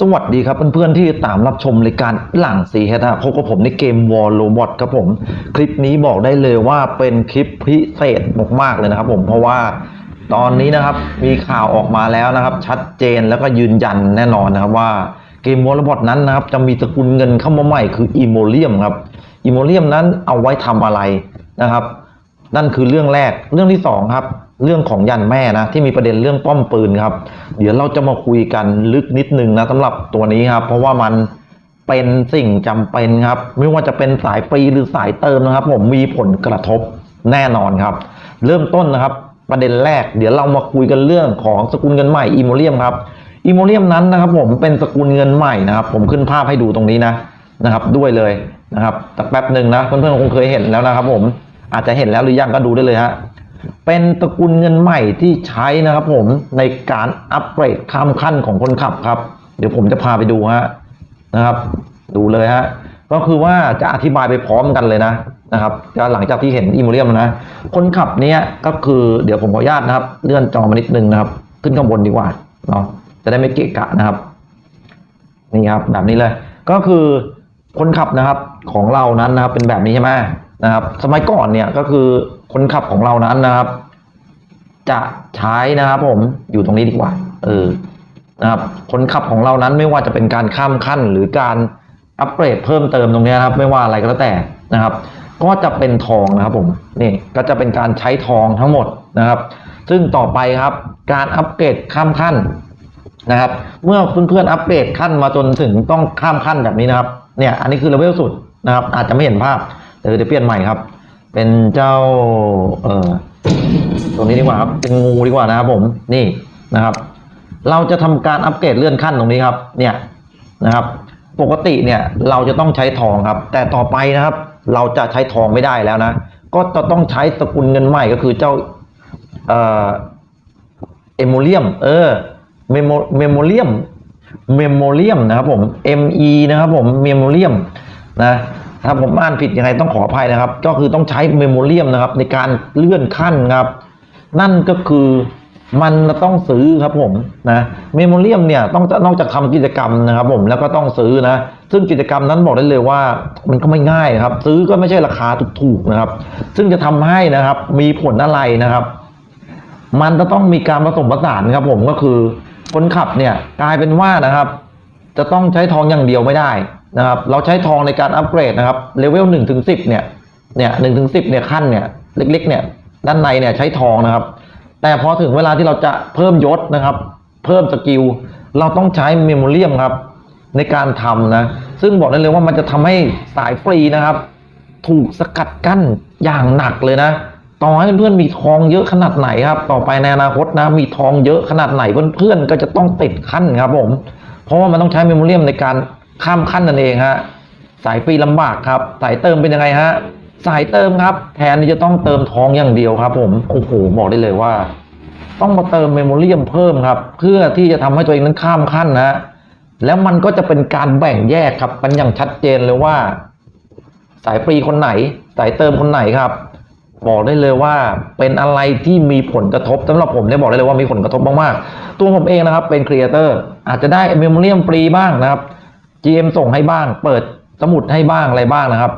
สวัสดีครับเพื่อนๆที่ตามรับชมรายการหลังสีเฮดพบกับผมในเกม War Robot ครับผม คลิปนี้บอกได้เลยว่าเป็นคลิปพิเศษมากๆเลยนะครับผมเพราะว่าตอนนี้นะครับมีข่าวออกมาแล้วนะครับ ชัดเจนแล้วก็ยืนยันแน่นอนนะครับว่าเกม War Robot นั้นนะครับ จะมีสกุลเงินเข้ามาใหม่คืออีโมเลียมครับอีโมเลียมนั้นเอาไว้ทำอะไรนะครับ นั่นคือเรื่องแรกเรื่องที่สองครับ เรื่องของยันแม่นะที่มีประเด็นเรื่องป้อมปืนครับ เดี๋ยวเราจะมาคุยกันลึกนิดนึงนะสำหรับตัวนี้ครับ เพราะว่ามันเป็นสิ่งจำเป็นครับ ไม่ว่าจะเป็นสายฟรีหรือสายเติมนะครับ ผมมีผลกระทบแน่นอนครับ เริ่มต้นนะครับ ประเด็นแรก เดี๋ยวเรามาคุยกันเรื่องของสกุลเงินใหม่อีโมเลียมครับอีโมเลียมนั้นนะครับ ผมเป็นสกุลเงินใหม่นะครับ ผมขึ้นภาพให้ดูตรงนี้นะนะครับด้วยเลยนะครับแต่แป๊บหนึ่งนะเพื่อนๆคงเคยเห็นแล้วนะครับ ผมอาจจะเห็นแล้วหรือยังก็ดูได้เลยฮะ เป็นตระกูลเงินใหม่ที่ใช้นะครับผมในการอัปเกรดข้ามขั้นของคนขับครับ เดี๋ยวผมจะพาไปดูฮะนะครับ ดูเลยฮะก็คือว่าจะอธิบายไปพร้อมกันเลยนะนะครับหลังจากที่เห็นอีโมเรียมนะ คนขับเนี้ยก็คือเดี๋ยวผมขออนุญาตนะครับ เลื่อนจอมานิดนึงนะครับ ขึ้นข้างบนดีกว่าเนาะจะได้ไม่เกะกะนะครับ นี่ครับแบบนี้เลย ก็คือคนขับนะครับของเรานั้นนะครับเป็นแบบนี้ใช่ไหมนะครับ สมัยก่อนเนี่ยก็คือ คนขับของเรานั้นนะครับ จะใช้นะครับ ผมอยู่ตรงนี้ดีกว่า เออนะครับ คนขับของเรานั้นไม่ว่าจะเป็นการข้ามขั้นหรือการอัปเกรดเพิ่มเติมตรงนี้นะครับ ไม่ว่าอะไรก็แล้วแต่นะครับ ก็จะเป็นทองนะครับ ผมนี่ก็จะเป็นการใช้ทองทั้งหมดนะครับ ซึ่งต่อไปครับ การอัปเกรดข้ามขั้นนะครับ เมื่อเพื่อนๆอัปเกรดขั้นมาจนถึงต้องข้ามขั้นแบบนี้นะครับ เนี่ย อันนี้คือเลเวลสุดนะครับ อาจจะไม่เห็นภาพเดี๋ยวจะเปลี่ยนใหม่ครับ เป็นเจ้า เอ่อตัวนี้ดีกว่าครับ เป็นงูดีกว่านะครับผม นี่นะครับ เราจะทำการอัปเกรดเลื่อนขั้นตรงนี้ครับ เนี่ยนะครับ ปกติเนี่ยเราจะต้องใช้ทองครับ แต่ต่อไปนะครับ เราจะใช้ทองไม่ได้แล้วนะ ก็จะต้องใช้สกุลเงินใหม่ก็คือเจ้า เอ่อเอโมเลียม เออ เมโมเมโมเลียม เมโมเลียมนะครับผม ME นะครับผม เมโมเลียมนะ ถ้าผมอ่านผิดยังไงต้องขออภัยนะครับ ก็คือต้องใช้เมโมเลียมนะครับ ในการเลื่อนขั้นครับ นั่นก็คือมันต้องซื้อครับผมนะเมโมเลียมเนี่ยต้องนอกจากทำกิจกรรมนะครับ ผมแล้วก็ต้องซื้อนะ ซึ่งกิจกรรมนั้นบอกได้เลยว่ามันก็ไม่ง่ายครับ ซื้อก็ไม่ใช่ราคาถูกๆนะครับ ซึ่งจะทำให้นะครับ มีผลอะไรนะครับ มันจะต้องมีการผสมผสานครับ ผมก็คือคนขับเนี่ยกลายเป็นว่านะครับ จะต้องใช้ทองอย่างเดียวไม่ได้ นะครับเราใช้ทองในการอัปเกรดนะครับเลเวลหนึ่งถึงสิบเนี่ยเนี่ยหนึ่งถึงสิบเนี่ยขั้นเนี่ยเล็กๆเนี่ยด้านในเนี่ยใช้ทองนะครับ แต่พอถึงเวลาที่เราจะเพิ่มยศนะครับ เพิ่มสกิลเราต้องใช้เมมโมเรียมครับในการทำนะ ซึ่งบอกได้เลยว่ามันจะทำให้สายฟรีนะครับ ถูกสกัดกั้นอย่างหนักเลยนะ ต่อให้เพื่อนๆมีทองเยอะขนาดไหนครับ ต่อไปในอนาคตนะ มีทองเยอะขนาดไหนเพื่อนๆก็จะต้องติดขั้นครับผม เพราะว่ามันต้องใช้เมมโมเรียมในการ ข้ามขั้นนั่นเองฮะสายฟรีลำบากครับ สายเติมเป็นยังไงฮะสายเติมครับ แทนที่จะต้องเติมทองอย่างเดียวครับ ผมโอ้โหบอกได้เลยว่า ต้องมาเติมเมมโมเรียมเพิ่มครับ เพื่อที่จะทำให้ตัวเองนั้นข้ามขั้นนะแล้วมันก็จะเป็นการแบ่งแยกครับมันอย่างชัดเจนเลยว่า สายฟรีคนไหน สายเติมคนไหนครับ บอกได้เลยว่าเป็นอะไรที่มีผลกระทบสำหรับผมเนี่ยบอกได้เลยว่ามีผลกระทบมากๆตัวผมเองนะครับ เป็นครีเอเตอร์อาจจะได้เมมโมเรียมฟรีบ้างนะครับ GM ส่งให้บ้าง เปิดสมุดให้บ้างอะไรบ้างนะครับ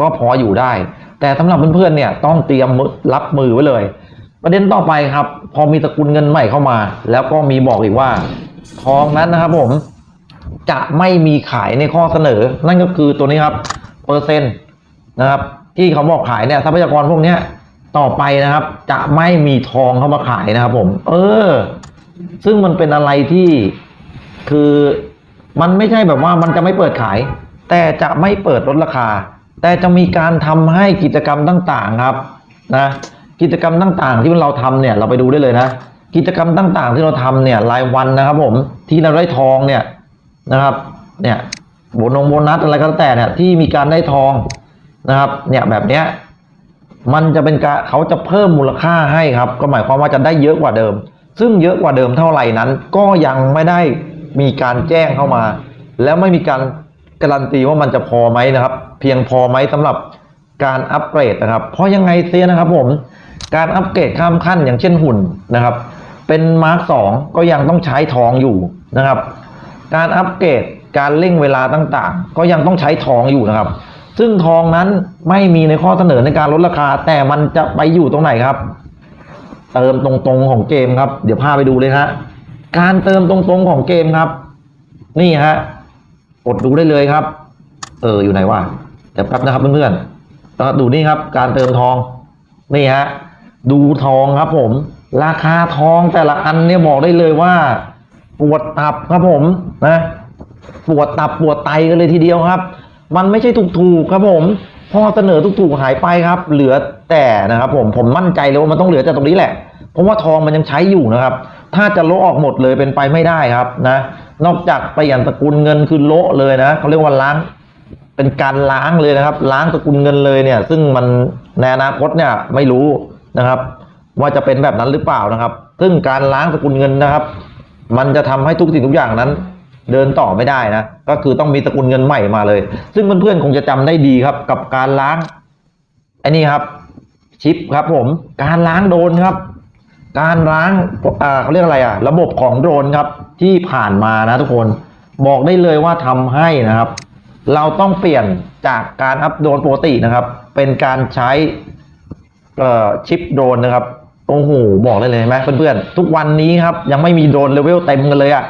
ก็พออยู่ได้ แต่สำหรับเพื่อนๆเนี่ยต้องเตรียมรับมือไว้เลย ประเด็นต่อไปครับ พอมีสกุลเงินใหม่เข้ามา แล้วก็มีบอกอีกว่าทองนั้นนะครับผมจะไม่มีขายในข้อเสนอ นั่นก็คือตัวนี้ครับเปอร์เซ็นต์นะครับที่เขาบอกขายเนี่ยทรัพยากรพวกเนี้ยต่อไปนะครับ จะไม่มีทองเข้ามาขายนะครับผม เออ ซึ่งมันเป็นอะไรที่คือ มันไม่ใช่แบบว่ามันจะไม่เปิดขาย แต่จะไม่เปิดลดราคา แต่จะมีการทำให้กิจกรรมต่างๆครับนะกิจกรรมต่างๆ ที่เราทำเนี่ยเราไปดูได้เลยนะ กิจกรรมต่างๆ ที่เราทำเนี่ยรายวันนะครับ ผมที่เราได้ทองเนี่ยนะครับ เนี่ยโบนงโบนัสอะไรก็แล้วแต่เนี่ยที่มีการได้ทองนะครับ เนี่ยแบบเนี้ยมันจะเป็นการเขาจะเพิ่มมูลค่าให้ครับ ก็หมายความว่าจะได้เยอะกว่าเดิม ซึ่งเยอะกว่าเดิมเท่าไหร่นั้น ก็ยังไม่ได้ มีการแจ้งเข้ามา แล้วไม่มีการการันตีว่ามันจะพอไหมนะครับ เพียงพอไหมสำหรับการอัปเกรดนะครับ เพราะยังไงเสียนะครับผมการอัปเกรดข้ามขั้นอย่างเช่นหุ่นนะครับ เป็นมาร์กสองก็ยังต้องใช้ทองอยู่นะครับ การอัปเกรดการเร่งเวลาต่างๆ ก็ยังต้องใช้ทองอยู่นะครับ ซึ่งทองนั้นไม่มีในข้อเสนอในการลดราคา แต่มันจะไปอยู่ตรงไหนครับ เติมตรงๆของเกมครับ เดี๋ยวพาไปดูเลยฮะ การเติมตรงๆของเกมครับ นี่ฮะกดดูได้เลยครับ เอออยู่ไหนวะเดี๋ยวแป๊บนะครับเพื่อนๆแล้วดูนี่ครับ การเติมทอง นี่ฮะดูทองครับ ผม ราคาทองแต่ละอันเนี่ยบอกได้เลยว่า ปวดตับครับผมนะปวดตับปวดไตกันเลยทีเดียวครับ มันไม่ใช่ถูกๆครับผมพอเสนอถูกๆหายไปครับ เหลือแต่นะครับ ผมผมมั่นใจเลยว่ามันต้องเหลือแต่ตรงนี้แหละเพราะว่าทองมันยังใช้อยู่นะครับ ถ้าจะโละออกหมดเลยเป็นไปไม่ได้ครับนะ นอกจากเปลี่ยนสกุลเงินคือโละเลยนะเขาเรียกว่าล้าง เป็นการล้างเลยนะครับ ล้างสกุลเงินเลยเนี่ย ซึ่งมันในอนาคตเนี่ยไม่รู้นะครับ ว่าจะเป็นแบบนั้นหรือเปล่านะครับ ซึ่งการล้างสกุลเงินนะครับ มันจะทำให้ทุกสิ่งทุกอย่างนั้นเดินต่อไม่ได้นะ ก็คือต้องมีสกุลเงินใหม่มาเลย ซึ่งเพื่อนๆคงจะจำได้ดีครับ กับการล้างไอ้นี่ครับ ชิปครับผม การล้างโดนครับ การล้างเขาเรียกอะไรอะระบบของโดรนครับที่ผ่านมานะทุกคนบอกได้เลยว่าทำให้นะครับ เราต้องเปลี่ยนจากการอัพโดรนปกตินะครับ เป็นการใช้ชิปโดรนนะครับโอ้โหบอกได้เลยไหมเพื่อนๆทุกวันนี้ครับยังไม่มีโดรนเลเวลเต็มกันเลยอะ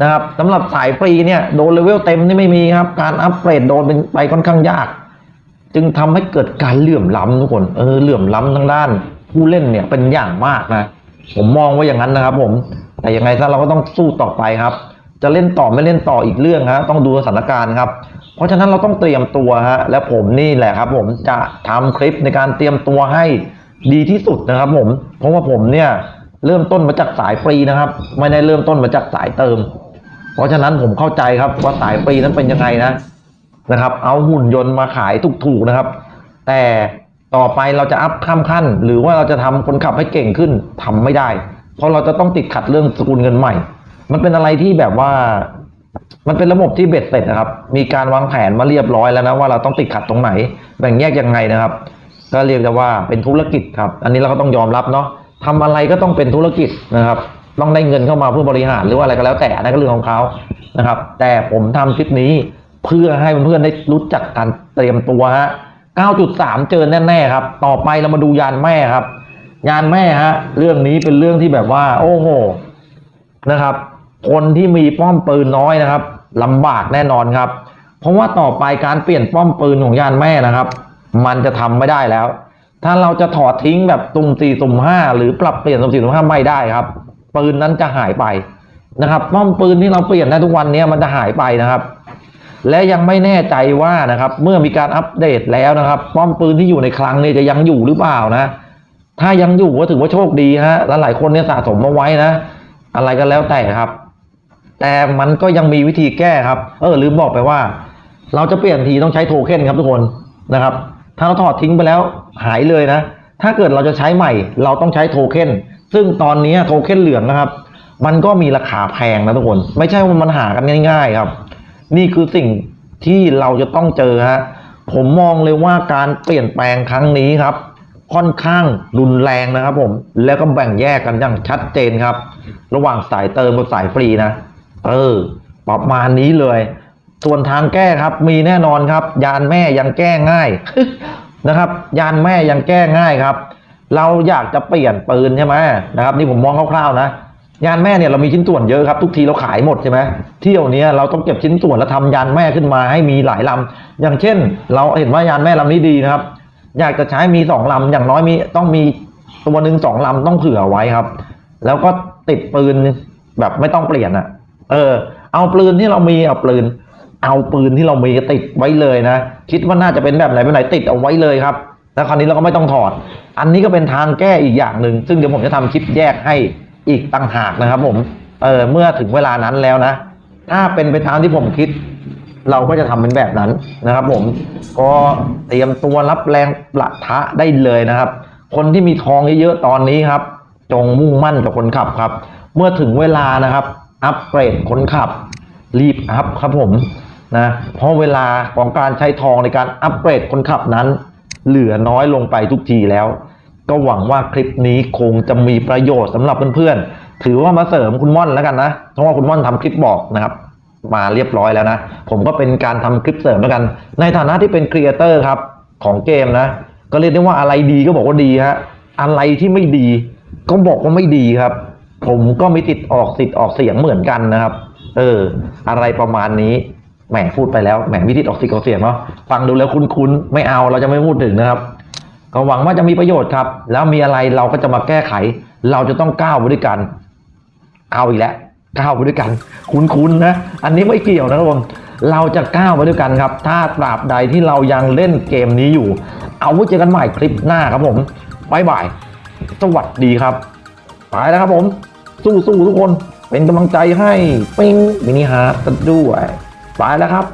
นะครับสำหรับสายฟรีเนี่ยโดรนเลเวลเต็มนี่ไม่มีครับ การอัปเกรดโดรนเป็นไปค่อนข้างยาก จึงทำให้เกิดการเหลื่อมล้ำทุกคนเออเหลื่อมล้ำทางด้าน ผู้เล่นเนี่ยเป็นอย่างมากนะ ผมมองว่าอย่างนั้นนะครับ ผม แต่ยังไงซะเราก็ต้องสู้ต่อไปครับ จะเล่นต่อไม่เล่นต่ออีกเรื่องฮะต้องดูสถานการณ์ครับ เพราะฉะนั้นเราต้องเตรียมตัวฮะและผมนี่แหละครับ ผมจะทำคลิปในการเตรียมตัวให้ดีที่สุดนะครับ ผม เพราะว่าผมเนี่ยเริ่มต้นมาจากสายฟรีนะครับ ไม่ได้เริ่มต้นมาจากสายเติม เพราะฉะนั้นผมเข้าใจครับว่าสายฟรีนั้นเป็นยังไงนะนะครับ เอาหุ่นยนต์มาขายถูกๆนะครับ แต่ ต่อไปเราจะอัพข้ามขั้น หรือว่าเราจะทำคนขับให้เก่งขึ้นทำไม่ได้ เพราะเราจะต้องติดขัดเรื่องสกุลเงินใหม่ มันเป็นอะไรที่แบบว่า มันเป็นระบบที่เบ็ดเสร็จนะครับ มีการวางแผนมาเรียบร้อยแล้วนะว่าเราต้องติดขัดตรงไหน แบ่งแยกยังไงนะครับ ก็เรียกได้ว่าเป็นธุรกิจครับ อันนี้เราก็ต้องยอมรับเนาะทำอะไรก็ต้องเป็นธุรกิจนะครับ ต้องได้เงินเข้ามาเพื่อบริหารหรือว่าอะไรก็แล้วแต่นั่นก็เรื่องของเขานะครับ แต่ผมทำคลิปนี้เพื่อให้เพื่อนๆได้รู้จักการเตรียมตัวฮะ 9.3 เจอแน่ๆครับ ต่อไปเรามาดูยานแม่ครับ ยานแม่ฮะ เรื่องนี้เป็นเรื่องที่แบบว่า โอ้โหนะครับ คนที่มีป้อมปืนน้อยนะครับลำบากแน่นอนครับ เพราะว่าต่อไปการเปลี่ยนป้อมปืนของยานแม่นะครับ มันจะทำไม่ได้แล้ว ถ้าเราจะถอดทิ้งแบบตุ่มสี่ตุ่มห้าหรือปรับเปลี่ยนตุ่มสี่ตุ่มห้าไม่ได้ครับ ปืนนั้นจะหายไปนะครับ ป้อมปืนที่เราเปลี่ยนได้ทุกวันนี้มันจะหายไปนะครับ และยังไม่แน่ใจว่านะครับเมื่อมีการอัปเดตแล้วนะครับป้อมปืนที่อยู่ในคลังเนี่ยจะยังอยู่หรือเปล่านะ ถ้ายังอยู่ก็ถือว่าโชคดีฮะและหลายคนเนี่ยสะสมมาไว้นะ อะไรก็แล้วแต่ครับ แต่มันก็ยังมีวิธีแก้ครับ เออลืมบอกไปว่า เราจะเปลี่ยนทีต้องใช้โทเค็นครับทุกคนนะครับ ถ้าเราถอดทิ้งไปแล้วหายเลยนะ ถ้าเกิดเราจะใช้ใหม่ เราต้องใช้โทเค็นซึ่งตอนนี้โทเค็นเหลืองนะครับ มันก็มีราคาแพงนะทุกคน ไม่ใช่ว่ามันหากันง่าย ๆ ครับ นี่คือสิ่งที่เราจะต้องเจอฮะผมมองเลยว่าการเปลี่ยนแปลงครั้งนี้ครับ ค่อนข้างรุนแรงนะครับผมแล้วก็แบ่งแยกกันอย่างชัดเจนครับ ระหว่างสายเติมกับสายฟรีนะเออประมาณนี้เลย ส่วนทางแก้ครับมีแน่นอนครับ ยานแม่ยังแก้ง่ายนะครับ ยานแม่ยังแก้ง่ายครับ เราอยากจะเปลี่ยนปืนใช่ไหมนะครับ นี่ผมมองคร่าวๆนะ ยานแม่เนี่ยเรามีชิ้นส่วนเยอะครับทุกทีเราขายหมดใช่ไหมเที่ยวเนี้ยเราต้องเก็บชิ้นส่วนแล้วทำยานแม่ขึ้นมาให้มีหลายลำอย่างเช่น เราเห็นว่ายานแม่ลำนี้ดีนะครับ อยากจะใช้มีสองลำอย่างน้อยมีต้องมีตัวหนึ่งสองลำต้องเผื่อไว้ครับ แล้วก็ติดปืนแบบไม่ต้องเปลี่ยนอะ เออ เอาปืนที่เรามีเอาปืน เอาปืนที่เรามีติดไว้เลยนะคิดว่าน่าจะเป็นแบบไหนแบบไหนติดเอาไว้เลยครับ แล้วคราวนี้เราก็ไม่ต้องถอด อันนี้ก็เป็นทางแก้อีกอย่างหนึ่งซึ่งเดี๋ยวผมจะทำคลิปแยกให้ อีกต่างหากนะครับ ผม เออเมื่อถึงเวลานั้นแล้วนะ ถ้าเป็นไปตามที่ผมคิด เราก็จะทำเป็นแบบนั้นนะครับ ผม ก็เตรียมตัวรับแรงประทะได้เลยนะครับ คนที่มีทองเยอะๆตอนนี้ครับ จงมุ่งมั่นกับคนขับครับ เมื่อถึงเวลานะครับ อัปเกรดคนขับ รีบอัพครับผมนะเพราะเวลาของการใช้ทองในการอัปเกรดคนขับนั้น เหลือน้อยลงไปทุกทีแล้ว ก็หวังว่าคลิปนี้คงจะมีประโยชน์สำหรับเพื่อนๆ ถือว่ามาเสริมคุณม่อนแล้วกันนะเพราะว่าคุณม่อนทำคลิปบอกนะครับ มาเรียบร้อยแล้วนะ ผมก็เป็นการทำคลิปเสริมแล้วกัน ในฐานะที่เป็นครีเอเตอร์ครับของเกมนะ ก็เรียกได้ว่าอะไรดีก็บอกว่าดีฮะ อะไรที่ไม่ดี ก็บอกว่าไม่ดีครับ ผมก็มีติดออกสิทธิ์ออกเสียงเหมือนกันนะครับ เออ อะไรประมาณนี้ แหมพูดไปแล้ว แหมวิธีออกสิทธิ์ออกเสียงเนาะ ฟังดูแล้วคุ้นๆ ไม่เอาเราจะไม่พูดถึงนะครับ ก็หวังว่าจะมีประโยชน์ครับ แล้วมีอะไรเราก็จะมาแก้ไข เราจะต้องก้าวไปด้วยกัน เอาอีกแล้วก้าวไปด้วยกัน คุ้นๆนะ อันนี้ไม่เกี่ยวนะครับผมเราจะก้าวไปด้วยกันครับ ถ้าตราบใดที่เรายังเล่นเกมนี้อยู่ เอาไว้เจอกันใหม่คลิปหน้าครับผมบายบาย สวัสดีครับ ไปแล้วครับผม สู้ๆทุกคน เป็นกำลังใจให้ ปิ้งมินิฮาร์ดกันด้วย ไปแล้วครับ